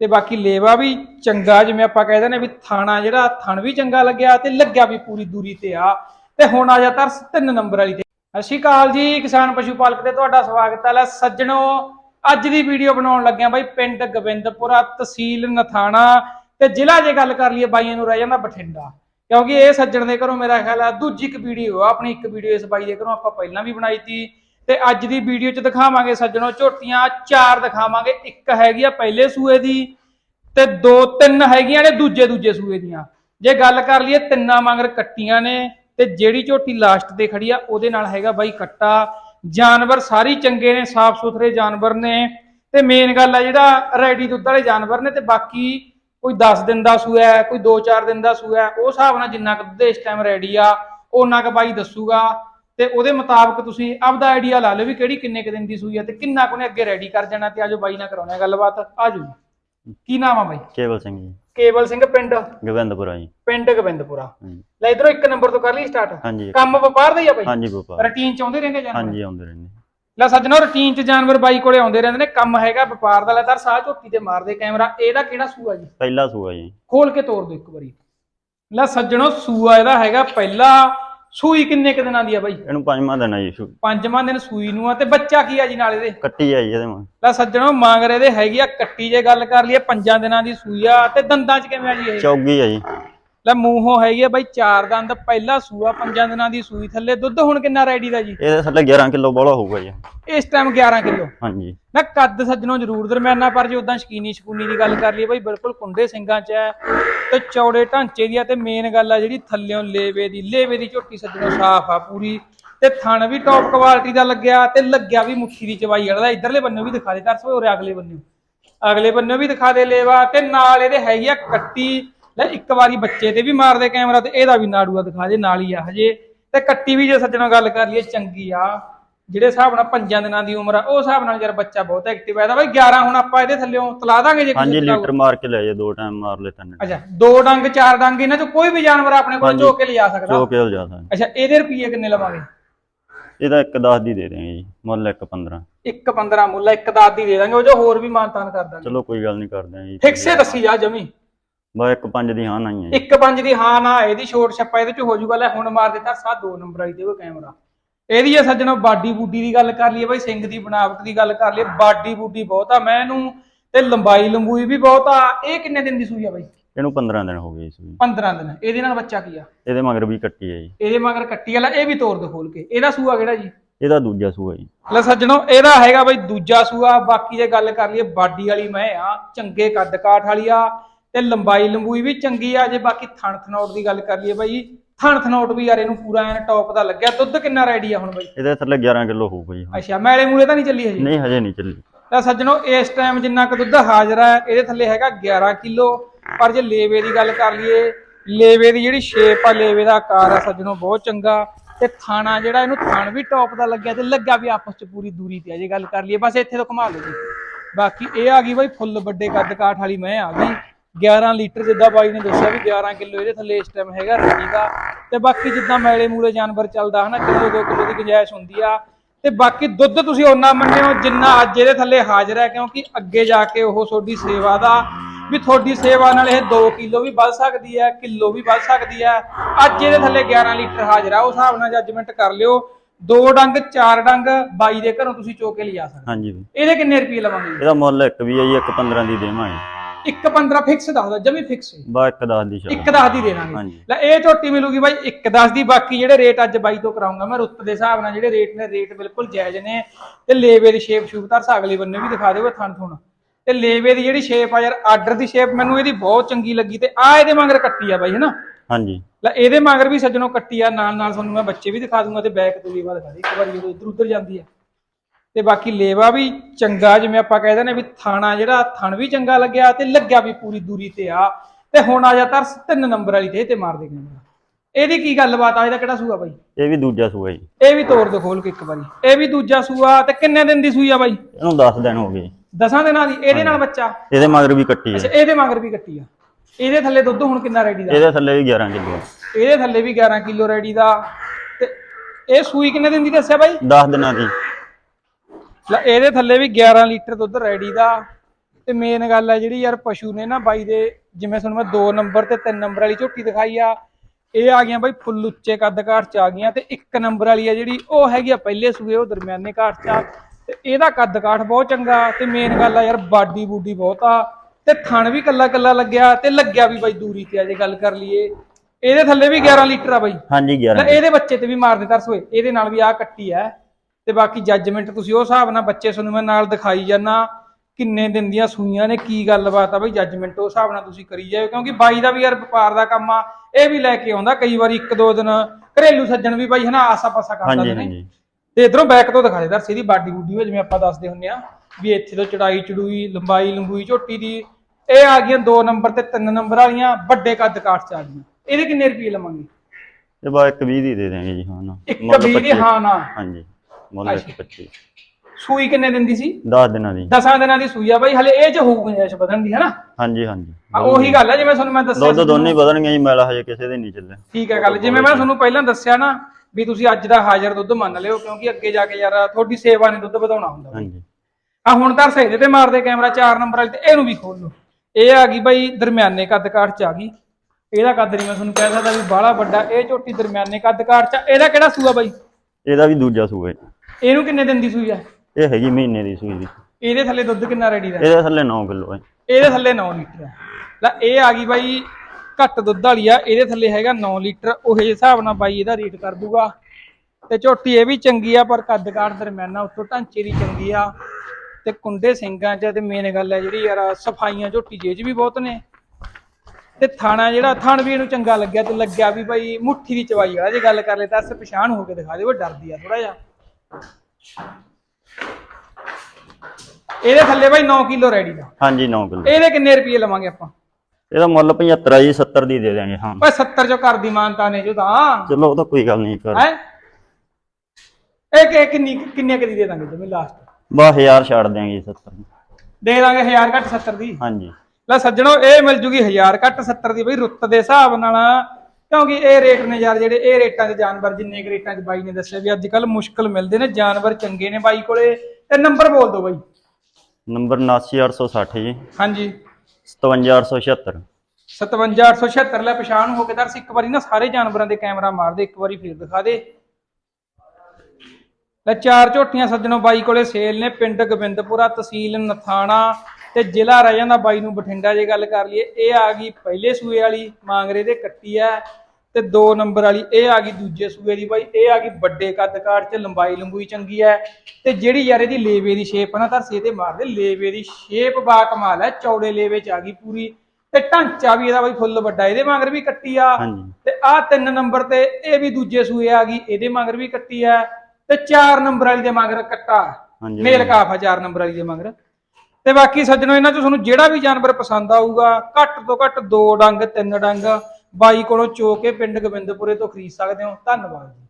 ਤੇ ਬਾਕੀ ਲੇਵਾ ਵੀ ਚੰਗਾ, ਜਿਵੇਂ ਆਪਾਂ ਕਹਿੰਦੇ ਨੇ ਵੀ ਥਾਣਾ ਜਿਹੜਾ, ਥਣ ਵੀ ਚੰਗਾ ਲੱਗਿਆ ਤੇ ਲੱਗਿਆ ਵੀ ਪੂਰੀ ਦੂਰੀ ਤੇ ਆ। ਤੇ ਹੁਣ ਆ ਜਾ ਤਰਸ ਤਿੰਨ ਨੰਬਰ ਵਾਲੀ ਤੇ। ਸਤਿ ਸ਼੍ਰੀ ਅਕਾਲ ਜੀ, ਕਿਸਾਨ ਪਸ਼ੂ ਪਾਲਕ ਤੇ ਤੁਹਾਡਾ ਸਵਾਗਤ ਹੈ ਲੈ ਸੱਜਣੋ। ਅੱਜ ਦੀ ਵੀਡੀਓ ਬਣਾਉਣ ਲੱਗਿਆ ਬਾਈ ਪਿੰਡ ਗੋਬਿੰਦਪੁਰਾ, ਤਹਿਸੀਲ ਨਥਾਣਾ। ਤੇ ਜ਼ਿਲ੍ਹਾ ਜੇ ਗੱਲ ਕਰ ਲਈਏ ਬਾਈਆਂ ਨੂੰ ਰਹਿ ਜਾਂਦਾ ਬਠਿੰਡਾ। ਕਿਉਂਕਿ ਇਹ ਸੱਜਣ ਦੇ ਘਰੋਂ ਮੇਰਾ ਖਿਆਲ ਆ, ਦੂਜੀ ਇੱਕ ਵੀਡੀਓ ਆ, ਆਪਣੀ ਇੱਕ ਵੀਡੀਓ ਇਸ ਬਾਈ ਦੇ ਘਰੋਂ ਆਪਾਂ ਪਹਿਲਾਂ ਵੀ ਬਣਾਈ ਸੀ ਤੇ ਅੱਜ ਦੀ ਵੀਡੀਓ 'ਚ ਦਿਖਾਵਾਂਗੇ ਸੱਜਣੋ, ਝੋਟੀਆਂ ਚਾਰ ਦਿਖਾਵਾਂਗੇ, ਇੱਕ ਹੈਗੀ ਆ ਪਹਿਲੇ ਸੂਏ ਦੀ ਤੇ ਦੋ ਤਿੰਨ ਹੈਗੀਆਂ ਨੇ ਦੂਜੇ ਦੂਜੇ ਸੂਏ ਦੀਆਂ। ਜੇ ਗੱਲ ਕਰ ਲਈਏ ਤਿੰਨਾਂ ਮਗਰ ਕੱਟੀਆਂ ਨੇ ਤੇ ਜਿਹੜੀ ਝੋਟੀ ਲਾਸਟ ਤੇ ਖੜੀ ਆ, ਉਹਦੇ ਨਾਲ ਹੈਗਾ ਬਾਈ ਕੱਟਾ। ਜਾਨਵਰ ਸਾਰੀ ਚੰਗੇ ਨੇ, ਸਾਫ਼ ਸੁਥਰੇ ਜਾਨਵਰ ਨੇ। ਤੇ ਮੇਨ ਗੱਲ ਆ ਜਿਹੜਾ ਰੈਡੀ ਦੁੱਧ ਵਾਲੇ ਜਾਨਵਰ ਨੇ ਤੇ ਬਾਕੀ ਕੋਈ 10 ਦਿਨ ਦਾ ਸੂਆ ਹੈ, ਕੋਈ 2-4 ਦਿਨ ਦਾ ਸੂਆ ਹੈ, ਉਹ ਹਿਸਾਬ ਨਾਲ ਜਿੰਨਾ ਕੁ ਦੁੱਧ ਇਸ ਟਾਈਮ ਰੈਡੀ ਆ ਉਹਨਾਂ ਕੁ ਬਾਈ ਦੱਸੂਗਾ। ਤੇ ਉਹਦੇ ਮੁਤਾਬਕ ਤੁਸੀਂ ਆਪਦਾ ਆਈਡੀਆ ਲਾ ਲਓ ਵੀ ਕਿਹੜੀ ਕਿੰਨੇ ਕੁ ਦਿਨ ਦੀ ਸੂਈ ਆ ਤੇ ਕਿੰਨਾ ਕੁ ਨੇ ਅੱਗੇ ਰੈਡੀ ਕਰ ਜਾਣਾ ਤੇ ਆਜੋ ਬਾਈ ਨਾਲ ਕਰਾਉਣੇ ਗੱਲਬਾਤ। ਆਜੋ ਕੀ ਨਾਮ ਆ ਬਾਈ? ਕੇਵਲ ਸਿੰਘ ਜੀ। ਕੇਵਲ ਸਿੰਘ ਪਿੰਡ? ਗੋਬਿੰਦਪੁਰਾ ਜੀ। ਪਿੰਡ ਗੋਬਿੰਦਪੁਰਾ। ਹਾਂਜੀ ਲੈ ਇਧਰੋਂ ਇੱਕ ਨੰਬਰ ਤੋਂ ਕਰ ਲਈ ਸਟਾਰਟ ਕੰਮ ਵਪਾਰ ਦਾ ਹੀ ਆ ਬਾਈ? ਹਾਂਜੀ ਵਪਾਰ। ਰੁਟੀਨ ਚ ਆਉਂਦੇ ਰਹਿੰਦੇ ਜਾਨਵਰ? ਹਾਂਜੀ ਆਉਂਦੇ ਰਹਿੰਦੇ। ਲੈ ਸੱਜਣੋ ਰੁਟੀਨ ਚ ਜਾਨਵਰ ਬਾਈ ਕੋਲੇ ਆਉਂਦੇ ਰਹਿੰਦੇ ਨੇ। ਕੰਮ ਹੈਗਾ ਵਪਾਰ ਦਾ। ਲੈ ਤਾਂ ਸਾਹ ਝੋਟੀ ਤੇ ਮਾਰਦੇ ਕੈਮਰਾ। ਇਹਦਾ ਕਿਹੜਾ ਸੂਆ ਜੀ? ਪਹਿਲਾ ਸੂਆ ਜੀ। ਖੋਲ ਕੇ ਤੋੜ ਦਿਓ ਇੱਕ ਵਾਰੀ। ਲੈ ਸੱਜਣੋ ਸੂਆ ਇਹਦਾ ਹੈਗਾ ਪਹਿਲਾ। ਸੂਈ ਕਿੰਨੇ ਕੁ ਦਿਨਾਂ ਦੀ ਆ ਬਾਈ? ਇਹਨੂੰ ਪੰਜਵਾਂ ਦਿਨ ਆ ਜੀ ਸ਼ੁ- ਪੰਜਵਾਂ ਦਿਨ ਸੂਈ ਨੂੰ ਆ ਤੇ ਬੱਚਾ ਕੀ ਆ ਜੀ ਨਾਲ ਇਹਦੇ? ਕੱਟੀ ਆ ਜੀ ਇਹਦੇ ਮਾ ਲੈ ਸੱਜਣੋ ਮੰਗ ਰਹੇ ਦੇ ਹੈਗੀ ਆ ਕੱਟੀ ਜੇ ਗੱਲ ਕਰ ਲਈਏ ਪੰਜਾਂ ਦਿਨਾਂ ਦੀ ਸੂਈ ਆ ਤੇ ਦੰਦਾਂ ਚ ਕਿਵੇਂ ਆ ਜੀ ਇਹ? ਚੌਗੀ ਆ ਜੀ। ਲੈ ਮੂੰਹੋਂ ਹੈਗੀ ਆ ਬਾਈ ਚਾਰ ਦੰਦ ਪਹਿਲਾ ਸੂਆ ਪੰਜਾਂ ਦਿਨਾਂ ਦੀ ਸੂਈ ਥੱਲੇ। ਦੁੱਧ ਹੁਣ ਕਿੰਨਾ ਰੈਡੀ ਦਾ ਜੀ? ਇਹਦੇ ਥੱਲੇ 11 ਕਿਲੋ ਬੋਲਾ ਹੋਊਗਾ ਜੀ। ਇਸ ਟਾਈਮ 11 ਕਿਲੋ। ਹਾਂਜੀ। ਨਾ ਕੱਦ ਸੱਜਣੋਂ ਜ਼ਰੂਰ ਦਰਮਿਆਨਾ ਪਰ ਜੇ ਉਦਾਂ ਸ਼ਕੀਨੀ ਸ਼ਕੂਨੀ ਦੀ ਗੱਲ ਕਰ ਲਈਏ ਬਾਈ ਬਿਲਕੁਲ ਕੁੰਡੇ ਸਿੰਘਾਂ 'ਚ ਹੈ। ਤੇ ਚੌੜੇ ਢਾਂਚੇ ਦੀ ਆ ਤੇ ਮੇਨ ਗੱਲ ਆ ਜਿਹੜੀ ਥੱਲਿਓਂ ਲੇਵੇ ਦੀ। ਲੇਵੇ ਦੀ ਝੋਟੀ ਸੱਜਣੋਂ ਸਾਫ਼ ਆ ਪੂਰੀ। ਤੇ ਥਣ ਵੀ ਟੌਪ ਕੁਆਲਿਟੀ ਦਾ ਲੱਗਿਆ ਤੇ ਲੱਗਿਆ ਵੀ ਮੁੱਠੀ ਦੀ ਚਵਾਈ ਵਾਲਾ। ਇਧਰਲੇ ਬੰਨੋਂ ਵੀ ਦਿਖਾ ਦੇ ਤਰਸ ਓਏ ਅਗਲੇ ਬੰਨੋਂ ਅਗਲੇ ਬੰਨੋਂ ਵੀ ਦਿਖਾ ਦੇ ਲੇਵਾ ਤੇ ਨਾਲ ਇਹਦੇ ਹੈਗੀ ਆ ਕੱਟੀ। ਲੈ ਇੱਕ ਵਾਰੀ ਬੱਚੇ ਤੇ ਵੀ ਮਾਰਦੇ ਕੈਮਰਾ ਤੇ ਇਹਦਾ ਵੀ ਨਾੜੂਆ ਦਿਖਾ ਦੇ ਨਾਲ ਹੀ ਆ ਹਜੇ। ਤੇ ਕੱਟੀ ਵੀ ਜੇ ਸੱਜਣੋਂ ਗੱਲ ਕਰ ਲਈਏ ਚੰਗੀ ਆ। ਜਿਹੜੇ ਹਿਸਾਬ ਨਾਲ ਪੰਜਾਂ ਦਿਨਾਂ ਦੀ ਉਮਰ ਆ ਉਹ ਹਿਸਾਬ ਨਾਲ ਯਾਰ ਬੱਚਾ ਬਹੁਤ ਐਕਟਿਵ ਹੈ ਬਾਈ 11 ਹੁਣ ਆਪਾਂ ਇਹਦੇ ਥੱਲੇੋਂ ਤਲਾ ਦਾਂਗੇ ਜੇ ਹਾਂਜੀ। ਲੀਟਰ ਮਾਰ ਕੇ ਲੈ ਜਾ ਦੋ ਟਾਈਮ ਮਾਰ ਲੈ ਤਿੰਨ ਅੱਛਾ ਦੋ ਡੰਗ ਚਾਰ ਡੰਗ ਇਹਨਾਂ ਚੋਂ ਕੋਈ ਵੀ ਜਾਨਵਰ ਆਪਣੇ ਕੋਲ। ਝੋਕ ਕੇ ਲਿਜਾ ਸਕਦਾ। ਚੋ ਕੇ ਜਾ ਸਕਦਾ। ਅੱਛਾ ਇਹਦੇ ਰੁਪਏ ਕਿੰਨੇ ਲਵਾਂਗੇ? ਇਹਦਾ ਇੱਕ 10 ਦੀ ਦੇ ਦੇਵਾਂਗੇ ਜੀ ਮੁੱਲ ਇੱਕ 15 ਇੱਕ 15 ਮੁੱਲ ਇੱਕ ਦਾਦ ਦੀ ਦੇ ਦਾਂਗੇ ਉਹ ਜੋ ਹੋਰ ਵੀ ਮਾਨਤਾਨ ਕਰ ਦਾਂਗੇ। ਚਲੋ ਕੋਈ ਗੱਲ ਨਹੀਂ ਕਰਦੇ ਆ ਜੀ। ਫਿਕਸੇ ਦੱਸੀ ਜਾ ਜਮੀ। ਬਾ ਇੱਕ ਪੰਜ ਦੀ ਹਾਂ ਨਹੀਂ ਹੈ ਇੱਕ ਪੰਜ ਦੀ ਹਾਂ ਨਾ ਇਹਦੀ ਛੋਟ ਛੱਪਾ ਇਹਦੇ ਚ ਹੋ ਜਾਊਗਾ ਲੈ ਹੁਣ ਮਾਰ ਦਿੱਤਾ ਸਾ ਦੋ ਨੰਬਰ ਵਾਲੀ ਤੇ ਉਹ ਕੈਮਰਾ। ਇਹਦੀ ਇਹ ਸੱਜਣੋ ਬਾਡੀ ਬੂਡੀ ਦੀ ਗੱਲ ਕਰ ਲਈਏ ਬਾਈ ਸਿੰਘ ਦੀ ਬਣਾਵਟ ਦੀ ਗੱਲ ਕਰ ਲਈਏ ਬਾਡੀ ਬੂਡੀ ਬਹੁਤ ਆ ਮੈਂ ਇਹਨੂੰ ਤੇ ਲੰਬਾਈ ਲੰਬੂਈ ਵੀ ਬਹੁਤ ਆ ਇਹ ਕਿੰਨੇ ਦਿਨ ਦੀ ਸੂਈ ਆ ਬਾਈ? ਇਹਨੂੰ 15 ਦਿਨ ਹੋ ਗਏ ਇਸ ਵੀ 15 ਦਿਨ ਇਹਦੇ ਨਾਲ ਬੱਚਾ ਕੀ ਆ? ਇਹਦੇ ਮਗਰ ਵੀ ਕੱਟੀ ਹੈ ਜੀ। ਇਹਦੇ ਮਗਰ ਕੱਟੀ ਵਾਲਾ ਇਹ ਵੀ ਤੋੜ ਦੋ ਖੋਲ ਕੇ ਇਹਦਾ ਸੂਆ ਕਿਹੜਾ ਜੀ? ਇਹਦਾ ਦੂਜਾ ਸੂਆ ਜੀ। ਲੈ ਸੱਜਣੋ ਇਹਦਾ ਹੈਗਾ ਬਈ ਦੂਜਾ ਸੂਆ ਬਾਕੀ ਜੇ ਗੱਲ ਕਰ ਲਈਏ ਬਾਡੀ ਵਾਲੀ ਮੈਂ ਆ ਚੰਗੇ ਕੱਦ ਕਾਠ ਵਾਲੀ ਆ ਤੇ ਲੰਬਾਈ ਲੰਬੂਈ ਵੀ ਚੰਗੀ ਆ ਜੇ ਬਾਕੀ ਥਣ ਥਨੋਟ ਦੀ ਗੱਲ ਕਰ ਲਈਏ ਬਈ ਥਣ ਥਨੋਟ ਵੀ ਯਾਰ ਇਹਨੂੰ ਪੂਰਾ ਐਨ ਟੌਪ ਦਾ ਲੱਗਿਆ ਦੁੱਧ ਕਿੰਨਾ ਰੈਡੀ ਆ ਹੁਣ ਬਈ? ਇਹਦੇ ਥੱਲੇ 11 ਕਿਲੋ ਹੋਊਗਾ ਜੀ ਅੱਛਾ ਮੈਲੇ ਮੂਲੇ ਤਾਂ ਨਹੀਂ ਚੱਲੀ ਹਜੇ? ਨਹੀਂ ਹਜੇ ਨਹੀਂ ਚੱਲੀ। ਤਾਂ ਸੱਜਣੋ ਇਸ ਟਾਈਮ ਜਿੰਨਾ ਕੁ ਦੁੱਧ ਹਾਜ਼ਰ ਹੈ ਇਹਦੇ ਥੱਲੇ ਹੈਗਾ 11 ਕਿਲੋ। ਪਰ ਜੇ ਲੇਵੇ ਦੀ ਗੱਲ ਕਰ ਲਈਏ ਲੇਵੇ ਦੀ ਜਿਹੜੀ ਸ਼ੇਪ ਆ ਲੇਵੇ ਦਾ ਆਕਾਰ ਆ ਸੱਜਣੋ ਬਹੁਤ ਚੰਗਾ। ਤੇ ਥਾਣਾ ਜਿਹੜਾ ਇਹਨੂੰ ਥਾਣ ਵੀ ਟੌਪ ਦਾ ਲੱਗਿਆ ਤੇ ਲੱਗਾ ਵੀ ਆਪਸ ਚ ਪੂਰੀ ਦੂਰੀ ਤੇ ਆ ਜੇ ਗੱਲ ਕਰ ਲਈਏ ਬਸ ਇੱਥੇ ਤੋਂ ਘੁਮਾ ਲਓ ਜੀ। ਬਾਕੀ ਇਹ ਆ ਗਈ ਬਾਈ ਫੁੱਲ ਵੱਡੇ ਕੱਦ ਕਾਠ ਵਾਲੀ ਮੈਂ ਆ ਗਈ। 11 ਲੀਟਰ ਜਿੱਦਾਂ ਬਾਈ ਨੇ ਦੱਸਿਆ ਵੀ 11 ਕਿਲੋ ਇਹਦੇ ਥੱਲੇ ਇਸ ਟਾਈਮ ਹੈਗਾ ਰੇਡੀ ਦਾ। ਤੇ ਬਾਕੀ ਜਿੱਦਾਂ ਮੈਲੇ ਮੂਲੇ ਜਾਨਵਰ ਚੱਲਦਾ ਹਨਾ ਕਿਲੋ 2 ਕਿਲੋ ਦੀ ਗੁੰਜਾਇਸ਼ ਹੁੰਦੀ ਆ। ਤੇ ਬਾਕੀ ਦੁੱਧ ਤੁਸੀਂ ਓਨਾ ਮੰਨਿਓ ਜਿੰਨਾ ਅੱਜ ਇਹਦੇ ਥੱਲੇ ਹਾਜ਼ਰ ਹੈ ਕਿਉਂਕਿ ਅੱਗੇ ਜਾ ਕੇ ਉਹ ਤੁਹਾਡੀ ਸੇਵਾ ਦਾ ਵੀ ਤੁਹਾਡੀ ਸੇਵਾ ਨਾਲ ਇਹ 2 ਕਿਲੋ ਵੀ ਵੱਧ ਸਕਦੀ ਹੈ ਕਿਲੋ ਵੀ ਵੱਧ ਸਕਦੀ ਹੈ। ਅੱਜ ਇਹਦੇ ਥੱਲੇ 11 ਲੀਟਰ ਹਾਜ਼ਰ ਆ ਉਸ ਹਿਸਾਬ ਨਾਲ ਜੱਜਮੈਂਟ ਕਰ ਲਿਓ। ਦੋ ਡੰਗ ਚਾਰ ਡੰਗ ਬਾਈ ਦੇ ਘਰੋਂ ਤੁਸੀਂ ਚੋ ਕੇ ਲਿਜਾ ਸਕਦੇ ਹਾਂਜੀ। ਇਹਦੇ ਕਿੰਨੇ ਰੁਪਏ ਲਵਾਂਗੇ? ਇਹਦਾ ਮੁੱਲ ਇੱਕ ਵੀ ਹੈ ਜੀ ਇੱਕ 15 ਦੀ ਦੇਵਾਂਗੇ। ਇੱਕ 15 ਫਿਕਸ ਦੱਸਦਾ ਜਮੀ ਫਿਕਸ ਬਾ ਇੱਕ 10 ਦੀ ਇੱਕ 10 ਦੀ ਦੇ ਦਾਂਗੇ ਹਾਂਜੀ। ਲੈ ਇਹ ਝੋਟੀ ਮਿਲੂਗੀ ਬਾਈ ਇੱਕ 10 ਦੀ ਬਾਕੀ ਜਿਹੜੇ ਰੇਟ ਅੱਜ ਬਾਈ ਤੋਂ ਕਰਾਉਂਗਾ ਮੈਂ ਰੁੱਤ ਦੇ ਹਿਸਾਬ ਨਾਲ ਜਿਹੜੇ ਰੇਟ ਨੇ ਰੇਟ ਬਿਲਕੁਲ ਜਾਇਜ਼ ਨੇ। ਤੇ ਲੇਵੇ ਦੀ ਸ਼ੇਪ ਸ਼ੂਪ ਤਾਂ ਅਗਲੇ ਬੰਨੇ ਵੀ ਦਿਖਾ ਦਿਓ ਥਣ ਥੁਣ ਤੇ ਲੇਵੇ ਦੀ ਜਿਹੜੀ ਸ਼ੇਪ ਆ ਯਾਰ ਆਰਡਰ ਦੀ ਸ਼ੇਪ ਮੈਨੂੰ ਇਹਦੀ ਬਹੁਤ ਚੰਗੀ ਲੱਗੀ ਤੇ ਆ ਇਹਦੇ ਮਗਰ ਕੱਟੀ ਆ ਬਾਈ ਹਨਾ? ਹਾਂਜੀ। ਲੈ ਇਹਦੇ ਮਗਰ ਵੀ ਸੱਜਣੋਂ ਕੱਟੀ ਆ ਨਾਲ ਨਾਲ ਤੁਹਾਨੂੰ ਮੈਂ ਬੱਚੇ ਵੀ ਦਿਖਾ ਦੂੰਗਾ ਤੇ ਬੈਕ ਤੋਂ ਲੇਵਾ ਦਿਖਾ ਦੇ ਇੱਕ ਵਾਰੀ ਜਦੋਂ ਇੱਧਰ ਉੱਧਰ ਜਾਂਦੀ ਆ। ਤੇ ਬਾਕੀ ਲੇਵਾ ਵੀ ਚੰਗਾ ਜਿਵੇਂ ਆਪਾਂ ਕਹਿੰਦੇ ਨੇ ਵੀ ਥਾਣਾ ਜਿਹੜਾ ਥਣ ਵੀ ਚੰਗਾ ਲੱਗਿਆ ਤੇ ਲੱਗਿਆ ਵੀ ਪੂਰੀ ਦੂਰੀ ਤੇ ਆ। ਤੇ ਹੁਣ ਆ ਜਾ ਤਰਸ ਤਿੰਨ ਨੰਬਰ ਵਾਲੀ ਤੇ ਤੇ ਮਾਰ ਦੇ ਕੈਮਰਾ ਇਹਦੀ ਕੀ ਗੱਲਬਾਤ ਆ? ਇਹਦਾ ਕਿਹੜਾ ਸੂਆ ਬਾਈ? ਇਹ ਵੀ ਦੂਜਾ ਸੂਆ ਜੀ। ਇਹ ਵੀ ਤੋੜ ਦੋ ਖੋਲ ਕੇ ਇੱਕ ਵਾਰੀ। ਇਹ ਵੀ ਦੂਜਾ ਸੂਆ ਤੇ ਕਿੰਨੇ ਦਿਨ ਦੀ ਸੂਈ ਆ ਬਾਈ? ਇਹਨੂੰ 10 ਦਿਨ ਹੋ ਗਏ। ਦਸਾਂ ਦਿਨਾਂ ਦੀ? ਇਹਦੇ ਨਾਲ ਬੱਚਾ? ਇਹਦੇ ਮਗਰ ਵੀ ਕੱਟੀ ਅੱਛਾ ਹੈ ਇਹਦੇ ਮਗਰ ਵੀ ਕੱਟੀ ਆ। ਇਹਦੇ ਥੱਲੇ ਦੁੱਧ ਹੁਣ ਕਿੰਨਾ ਰੈਡੀ ਦਾ? ਇਹਦੇ ਥੱਲੇ ਵੀ 11 ਕਿਲੋ ਇਹਦੇ ਥੱਲੇ ਵੀ 11 ਕਿਲੋ ਰੈਡੀ ਦਾ। ਤੇ ਇਹ ਸੂਈ ਕਿੰਨੇ ਦਿਨ ਦੀ ਦੱਸਿਆ ਬਾਈ? 10 ਦਿਨਾਂ ਦੀ। ਇਹਦੇ ਥੱਲੇ ਵੀ 11 ਲੀਟਰ ਦੁੱਧ ਰੈਡੀ ਦਾ। ਤੇ ਮੇਨ ਗੱਲ ਹੈ ਜਿਹੜੀ ਯਾਰ ਪਸ਼ੂ ਨੇ ਨਾ ਬਾਈ ਦੇ ਜਿਵੇਂ ਤੁਹਾਨੂੰ ਮੈਂ 2 ਨੰਬਰ ਤੇ 3 ਨੰਬਰ ਵਾਲੀ ਝੋਟੀ ਦਿਖਾਈ ਆ ਇਹ ਆ ਗਈਆਂ ਬਾਈ ਫੁੱਲ ਉੱਚੇ ਕੱਦ ਕਾਠ ਚ ਆ ਗਈਆਂ ਤੇ 1 ਨੰਬਰ ਵਾਲੀ ਆ ਜਿਹੜੀ ਉਹ ਹੈਗੀ ਆ ਪਹਿਲੇ ਸੂਏ ਉਹ ਦਰਮਿਆਨੇ ਕਾਠ ਚ ਆ। ਤੇ ਇਹਦਾ ਕੱਦ ਕਾਠ ਬਹੁਤ ਚੰਗਾ ਤੇ ਮੇਨ ਗੱਲ ਆ ਯਾਰ ਬਾਡੀ ਬੂਡੀ ਬਹੁਤ ਆ। ਤੇ ਥਣ ਵੀ ਕੱਲਾ ਕੱਲਾ ਲੱਗਿਆ ਤੇ ਲੱਗਿਆ ਵੀ ਬਾਈ ਦੂਰੀ ਤੇ ਆ ਜੇ ਗੱਲ ਕਰ ਲਈਏ। ਇਹਦੇ ਥੱਲੇ ਵੀ 11 ਲੀਟਰ ਆ ਬਾਈ। ਹਾਂਜੀ ਲੈ 11 ਇਹਦੇ ਬੱਚੇ ਤੇ ਵੀ ਮਾਰਦੇ ਤਰਸ ਹੋਏ ਇਹਦੇ ਨਾਲ ਵੀ ਆ ਕੱਟੀ ਐ ਤੇ ਬਾਕੀ ਜੱਜਮੈਂਟ ਤੁਸੀਂ ਉਸ ਹਿਸਾਬ ਨਾਲ ਬੱਚੇ ਤੁਹਾਨੂੰ ਮੈਂ ਨਾਲ ਦਿਖਾਈ ਜਾਨਾ ਕਿੰਨੇ ਦਿਨ ਦੀਆਂ ਸੂਈਆਂ ਨੇ ਕੀ ਗੱਲਬਾਤ ਆ ਬਈ ਜੱਜਮੈਂਟ ਉਸ ਹਿਸਾਬ ਨਾਲ ਤੁਸੀਂ ਕਰੀ ਜਾਓ ਕਿਉਂਕਿ ਬਾਈ ਦਾ ਵੀ ਯਾਰ ਵਪਾਰ ਦਾ ਕੰਮ ਆ ਇਹ ਵੀ ਲੈ ਕੇ ਆਉਂਦਾ ਕਈ ਵਾਰੀ ਇੱਕ ਦੋ ਦਿਨ ਘਰੇਲੂ ਸੱਜਣ ਵੀ ਬਾਈ ਹਨਾ ਆਸਾ ਪਾਸਾ ਕਰ ਹਾਂਜੀ ਲੈਂਦੇ ਨੇ ਤੇ ਇਧਰੋਂ ਬੈਕ ਤੋਂ ਦਿਖਾ ਦੇ ਦਰਸ ਇਹਦੀ ਬਾਡੀ ਬੂਡੀ ਵਿੱਚ ਜਿਵੇਂ ਆਪਾਂ ਦੱਸਦੇ ਹੁੰਨੇ ਆ ਵੀ ਇੱਥੇ ਤੋਂ ਚੜਾਈ ਚੜੂਈ ਲੰਬਾਈ ਲੰਬੂਈ ਝੋਟੀ ਦੀ ਇਹ ਆ ਗਈਆਂ 2 ਨੰਬਰ ਤੇ 3 ਨੰਬਰ ਵਾਲੀਆਂ ਵੱਡੇ ਕੱਦ ਕਾਠ ਚ ਆ ਗਈਆਂ। ਇਹਦੇ ਕਿੰਨੇ ਰੁਪਏ ਲਵਾਂਗੇ? ਇਹ ਬਾ ਇੱਕ 20 ਦੀ ਦੇ ਦੇਵਾਂਗੇ ਜੀ ਹਾਂ ਨਾ। ਇੱਕ ਮੁੱਲ ਵੀਹ ਦੀ 25 ਹਾਂ ਨਾ। ਹਾਂਜੀ। ਮੁੱਲ ਇੱਕ ਅੱਛਾ। 25 ਸੂਈ ਕਿੰਨੇ ਦਿਨ ਦੀ ਸੀ? 10 ਦਿਨਾਂ ਦੀ। ਦਸਾਂ ਦਿਨਾਂ ਦੀ ਸੂਈ ਆ ਬਾਈ ਹਲੇ ਇਹ ਚ ਹੋਊ ਗੁੰਜਾਇਸ਼ ਵਧਣ ਦੀ ਹਨਾ? ਹਾਂਜੀ ਹਾਂਜੀ। ਆ ਉਹੀ ਗੱਲ ਹੈ ਜਿਵੇਂ ਤੁਹਾਨੂੰ ਮੈਂ ਦੱਸਿਆ ਦੁੱਧ ਦੋਨੇ ਵਧਣਗੇ ਜੀ ਮੈਲਾ ਹਜੇ ਕਿਸੇ ਦੇ ਨਹੀਂ ਚੱਲਿਆ। ਠੀਕ ਹੈ ਗੱਲ ਜਿਵੇਂ ਮੈਂ ਤੁਹਾਨੂੰ ਪਹਿਲਾਂ ਦੱਸਿਆ ਨਾ ਵੀ ਤੁਸੀਂ ਅੱਜ ਦਾ ਹਾਜ਼ਰ ਦੁੱਧ ਮੰਨ ਲਿਓ ਕਿਉਂਕਿ ਅੱਗੇ ਜਾ ਕੇ ਯਾਰ ਤੁਹਾਡੀ ਸੇਵਾ ਨੇ ਦੁੱਧ ਵਧਾਉਣਾ ਹੁੰਦਾ ਹਾਂਜੀ। ਆ ਹੁਣ ਤਾਂ ਸਹੀ ਤੇ ਮਾਰਦੇ ਕੈਮਰਾ 4 ਨੰਬਰ ਵਾਲੀ ਤੇ ਇਹਨੂੰ ਵੀ ਖੋਲ ਲਓ। ਇਹ ਆ ਗਈ ਬਾਈ ਦਰਮਿਆਨੇ ਕੱਦ ਕਾਠ ਚ ਆ ਗਈ। ਇਹਦਾ ਕੱਦ ਨਹੀਂ ਮੈਂ ਤੁਹਾਨੂੰ ਕਹਿ ਸਕਦਾ ਵੀ ਬਾਹਲਾ ਵੱਡਾ ਇਹ ਝੋਟੀ ਦਰਮਿਆਨੇ ਕੱਦ ਕਾਠ ਚ ਆ। ਇਹਦਾ ਕਿਹੜਾ ਸੂਆ ਬਾਈ? ਇਹਦਾ ਵੀ ਦੂਜਾ ਸੂਆ ਹੈ ਇਹਨੂੰ ਕਿੰਨੇ ਦਿਨ ਦੀ ਸੂਈ ਆ? ਇਹ ਹੈਗੀ ਮਹੀਨੇ ਦੀ ਸੂਈ ਦੀ ਇਹਦੇ ਥੱਲੇ ਦੁੱਧ ਕਿੰਨਾ ਰੈਡੀ ਦਾ ਇਹਦੇ ਥੱਲੇ 9 ਕਿਲੋ ਹੈ। ਇਹਦੇ ਥੱਲੇ 9 ਲੀਟਰ ਲੈ ਇਹ ਆ ਗਈ ਬਾਈ ਘੱਟ ਦੁੱਧ ਵਾਲੀ ਆ। ਇਹਦੇ ਥੱਲੇ ਹੈਗਾ 9 ਲੀਟਰ। ਉਹ ਹਿਸਾਬ ਨਾਲ ਬਾਈ ਇਹਦਾ ਰੇਟ ਕਰ ਦੂਗਾ। ਤੇ ਝੋਟੀ ਇਹ ਵੀ ਚੰਗੀ ਆ ਪਰ ਕੱਦ ਕਾਠ ਦਰਮਿਆਨਾ ਉੱਤੋਂ ਢਾਂਚੇ ਦੀ ਚੰਗੀ ਆ। ਤੇ ਕੁੰਡੇ ਸਿੰਘਾਂ 'ਚ ਤੇ ਮੇਨ ਗੱਲ ਹੈ ਜਿਹੜੀ ਯਾਰ ਸਫਾਈਆਂ ਝੋਟੀ ਜੇ 'ਚ ਵੀ ਬਹੁਤ ਨੇ। ਤੇ ਥਾਣਾ ਜਿਹੜਾ ਥਣ ਵੀ ਇਹਨੂੰ ਚੰਗਾ ਲੱਗਿਆ ਤੇ ਲੱਗਿਆ ਵੀ ਬਾਈ ਮੁੱਠੀ ਦੀ ਚਵਾਈ ਆ ਜੇ ਗੱਲ ਕਰ ਲੈ ਤਾਂ ਅਸ ਪਛਾਣ ਹੋ ਕੇ ਦਿਖਾ ਦੇ ਉਹ ਡਰਦੀ ਆ ਥੋੜਾ ਜਿਹਾ। ਇਹਦੇ ਥੱਲੇ ਬਾਈ 9 ਕਿਲੋ ਰੈਡੀ ਦਾ ਹਾਂਜੀ 9 ਕਿਲੋ। ਇਹਦੇ ਕਿੰਨੇ ਰੁਪਏ ਲਵਾਂਗੇ ਆਪਾਂ? ਇਹਦਾ ਮੁੱਲ 75 ਜੀ 70 ਦੀ ਦੇ ਦੇਵਾਂਗੇ ਹਾਂ। ਓਏ 70 ਚੋਂ ਕਰ ਦੀ ਮਾਨਤਾ ਨੇ ਜੋ ਤਾਂ। ਚਲੋ ਉਹ ਤਾਂ ਕੋਈ ਗੱਲ ਨਹੀਂ ਕਰ। ਹੈ? ਇਹ ਕਿ ਕਿੰਨੀ ਕਿੰਨੇ ਕਦੀ ਦੇ ਦਾਂਗੇ ਜਮੀ ਲਾਸਟ ਬਾ 1000 ਛੱਡ ਦਿਆਂਗੇ ਜੀ 70 ਦੀ। ਦੇ ਦਾਂਗੇ 1000 ਘੱਟ 70 ਦੀ। ਹਾਂਜੀ। ਲੈ ਸੱਜਣੋ ਇਹ ਮਿਲ ਜੂਗੀ 1000 ਘੱਟ 70 ਦੀ ਬਈ ਰੁੱਤ ਦੇ ਹਿਸਾਬ ਨਾਲ। ਕਿਉਂਕਿ ਇਹ ਰੇਟ ਨੇ ਯਾਰ ਜਿਹੜੇ ਇਹ ਰੇਟਾਂ 'ਚ ਜਾਨਵਰ ਜਿੰਨੇ ਕੁ ਰੇਟਾਂ 'ਚ ਬਾਈ ਨੇ ਦੱਸਿਆ ਵੀ ਅੱਜ ਕੱਲ ਮੁਸ਼ਕਲ ਮਿਲਦੇ ਨੇ ਜਾਨਵਰ ਚੰਗੇ ਨੇ ਬਾਈ ਕੋਲੇ। ਤੇ ਨੰਬਰ ਬੋਲ ਦਿਓ ਬਾਈ। ਨੰਬਰ 79860 ਜੀ। ਹਾਂਜੀ। 57876 57876 ਲੈ ਪਛਾਣ ਹੋ ਕੇ ਦਰਸ ਇੱਕ ਵਾਰੀ ਨਾ ਸਾਰੇ ਜਾਨਵਰਾਂ ਦੇ ਕੈਮਰਾ ਮਾਰ ਦੇ ਇੱਕ ਵਾਰੀ ਫੇਰ ਦਿਖਾ ਦੇ। ਲੈ ਚਾਰ ਝੋਟੀਆਂ ਸੱਜਣੋ ਬਾਈ ਕੋਲੇ ਸੇਲ ਨੇ ਪਿੰਡ ਗੋਬਿੰਦਪੁਰਾ ਤਹਿਸੀਲ ਨਥਾਣਾ ਤੇ ਜ਼ਿਲ੍ਹਾ ਰਹਿ ਜਾਂਦਾ ਬਾਈ ਨੂੰ ਬਠਿੰਡਾ ਜੇ ਗੱਲ ਕਰ ਲਈਏ। ਇਹ ਆ ਗਈ ਪਹਿਲੇ ਸੂਏ ਵਾਲੀ ਮਾਂਗਰੇ ਦੇ ਕੱਟੀ ਆ। ਤੇ 2 ਨੰਬਰ ਵਾਲੀ ਇਹ ਆ ਗਈ ਦੂਜੇ ਸੂਏ ਦੀ ਬਾਈ ਇਹ ਆ ਗਈ ਵੱਡੇ ਕੱਦ ਕਾਠ ਚ ਲੰਬਾਈ ਲੰਬੂਈ ਚੰਗੀ ਹੈ ਤੇ ਜਿਹੜੀ ਯਾਰ ਇਹਦੀ ਲੇਵੇ ਦੀ ਸ਼ੇਪ ਨਾ ਧਰਸੇ ਤੇ ਮਾਰਦੇ ਲੇਵੇ ਦੀ ਸ਼ੇਪ ਬਾ ਕਮਾਲ ਹੈ ਚੌੜੇ ਲੇਵੇ ਚ ਆ ਗਈ ਪੂਰੀ। ਤੇ ਢਾਂਚਾ ਵੀ ਇਹਦਾ ਬਾਈ ਫੁੱਲ ਵੱਡਾ ਇਹਦੇ ਮਗਰ ਵੀ ਕੱਟੀ ਆ। ਤੇ ਆ ਤਿੰਨ ਨੰਬਰ ਤੇ ਇਹ ਵੀ ਦੂਜੇ ਸੂਏ ਆ ਗਈ ਇਹਦੇ ਮਗਰ ਵੀ ਕੱਟੀ ਆ ਤੇ 4 ਨੰਬਰ ਵਾਲੀ ਦੇ ਮਗਰ ਕੱਟਾ। ਮੇਲ ਕਾਫ ਆ 4 ਨੰਬਰ ਵਾਲੀ ਦੇ ਮਗਰ। ਤੇ ਬਾਕੀ ਸੱਜਣੋ ਇਹਨਾਂ ਚੋਂ ਤੁਹਾਨੂੰ ਜਿਹੜਾ ਵੀ ਜਾਨਵਰ ਪਸੰਦ ਆਊਗਾ ਘੱਟ ਤੋਂ ਘੱਟ ਦੋ ਡੰਗ ਤਿੰਨ ਡੰਗ। ਬਾਈ ਕੋਲੋਂ ਚੋ ਕੇ ਪਿੰਡ ਗੋਬਿੰਦਪੁਰੇ ਤੋਂ ਖਰੀਦ ਸਕਦੇ ਹੋ। ਧੰਨਵਾਦ ਜੀ।